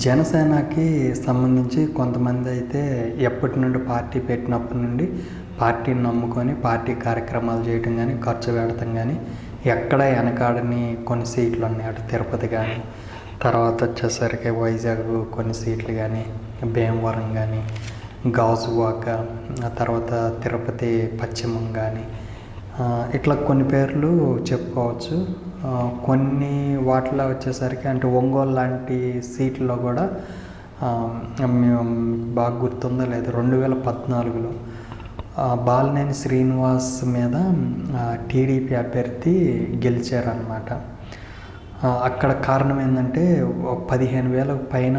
జనసేనకి సంబంధించి కొంతమంది అయితే ఎప్పటి నుండి పార్టీ పెట్టినప్పటి నుండి పార్టీని నమ్ముకొని పార్టీ కార్యక్రమాలు చేయటం కానీ ఖర్చు పెడతాం కానీ ఎక్కడ వెనకాడని కొన్ని సీట్లు ఉన్నాయి. అటు తిరుపతి కానీ తర్వాత వచ్చేసరికి వైజాగ్ కొన్ని సీట్లు కానీ భీమవరం కానీ గాజువాక ఆ తర్వాత తిరుపతి పశ్చిమం కానీ ఇట్లా కొన్ని పేర్లు చెప్పుకోవచ్చు. కొన్ని వాటిలో వచ్చేసరికి అంటే ఒంగోలు లాంటి సీట్లలో కూడా మేము బాగా గుర్తుందో లేదు రెండు వేల పద్నాలుగులో బాలనేని బాలినేని శ్రీనివాస్ మీద టీడీపీ అభ్యర్థి గెలిచారనమాట అక్కడ కారణం ఏంటంటే పదిహేను వేల పైన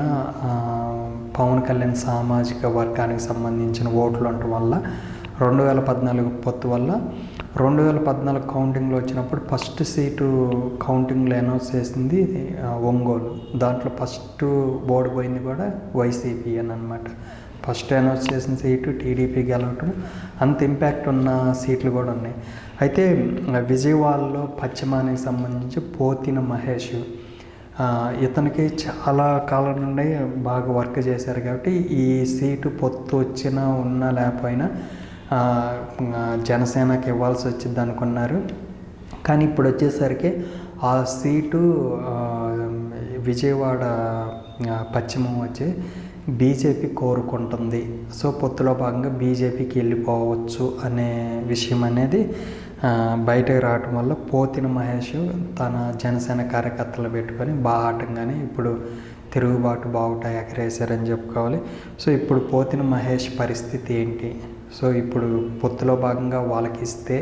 పవన్ కళ్యాణ్ సామాజిక వర్గానికి సంబంధించిన ఓట్లు ఉండటం వల్ల రెండు వేల పద్నాలుగు పొత్తు వల్ల రెండు వేల పద్నాలుగు కౌంటింగ్లో వచ్చినప్పుడు ఫస్ట్ సీటు కౌంటింగ్లో అనౌన్స్ చేసింది ఒంగోలు. దాంట్లో ఫస్ట్ ఓడిపోయింది కూడా వైసీపీ అని అనమాట ఫస్ట్ అనౌన్స్ చేసిన సీటు టీడీపీ గెలవటం అంత ఇంపాక్ట్ ఉన్న సీట్లు కూడా ఉన్నాయి. అయితే విజయవాడలో పశ్చిమానికి సంబంధించి పోతిన మహేష్ ఇతనికి చాలా కాలం నుండి బాగా వర్క్ చేశారు కాబట్టి ఈ సీటు పొత్తు వచ్చినా ఉన్నా లేకపోయినా జనసేనకి ఇవ్వాల్సి వచ్చింది అనుకున్నారు. కానీ ఇప్పుడు వచ్చేసరికి ఆ సీటు విజయవాడ పశ్చిమం వచ్చి బీజేపీ కోరుకుంటుంది. సో పొత్తులో భాగంగా బీజేపీకి వెళ్ళిపోవచ్చు అనే విషయం అనేది బయటకు రావటం వల్ల పోతిన మహేష్ తన జనసేన కార్యకర్తలు పెట్టుకొని బాగా ఆటంగానే ఇప్పుడు తిరుగుబాటు బావుట ఎగరేశారని చెప్పుకోవాలి. సో ఇప్పుడు పోతిన మహేష్ పరిస్థితి ఏంటి? సో ఇప్పుడు పొత్తులో భాగంగా వాళ్ళకి ఇస్తే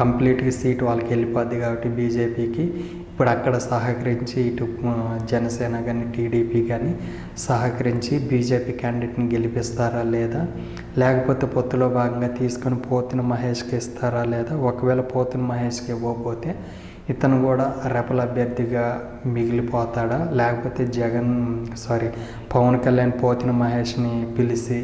కంప్లీట్గా సీట్ వాళ్ళకి వెళ్ళిపోద్ది కాబట్టి బీజేపీకి. ఇప్పుడు అక్కడ సహకరించి ఇటు జనసేన కానీ టీడీపీ కానీ సహకరించి బీజేపీ క్యాండిడేట్ని గెలిపిస్తారా లేదా? లేకపోతే పొత్తులో భాగంగా తీసుకొని పోతిన మహేష్కి ఇస్తారా లేదా? ఒకవేళ పోతిన మహేష్కి ఇవ్వకపోతే ఇతను కూడా రెపల అభ్యర్థిగా మిగిలిపోతాడా? లేకపోతే జగన్ సారీ పవన్ కళ్యాణ్ పోతిన మహేష్ని పిలిచి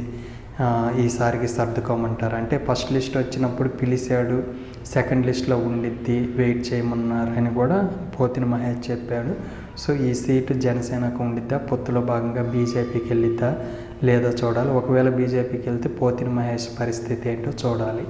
ఈసారికి సర్దుకోమంటారు. అంటే ఫస్ట్ లిస్ట్ వచ్చినప్పుడు పిలిచాడు సెకండ్ లిస్ట్లో ఉండిద్ది వెయిట్ చేయమన్నారు అని కూడా పోతిన మహేష్ చెప్పాడు. సో ఈ సీటు జనసేనకు ఉండిద్దా? పొత్తులో భాగంగా బీజేపీకి వెళ్ళిద్దా? లేదో చూడాలి. ఒకవేళ బీజేపీకి వెళ్తే పోతిన మహేష్ పరిస్థితి ఏంటో చూడాలి.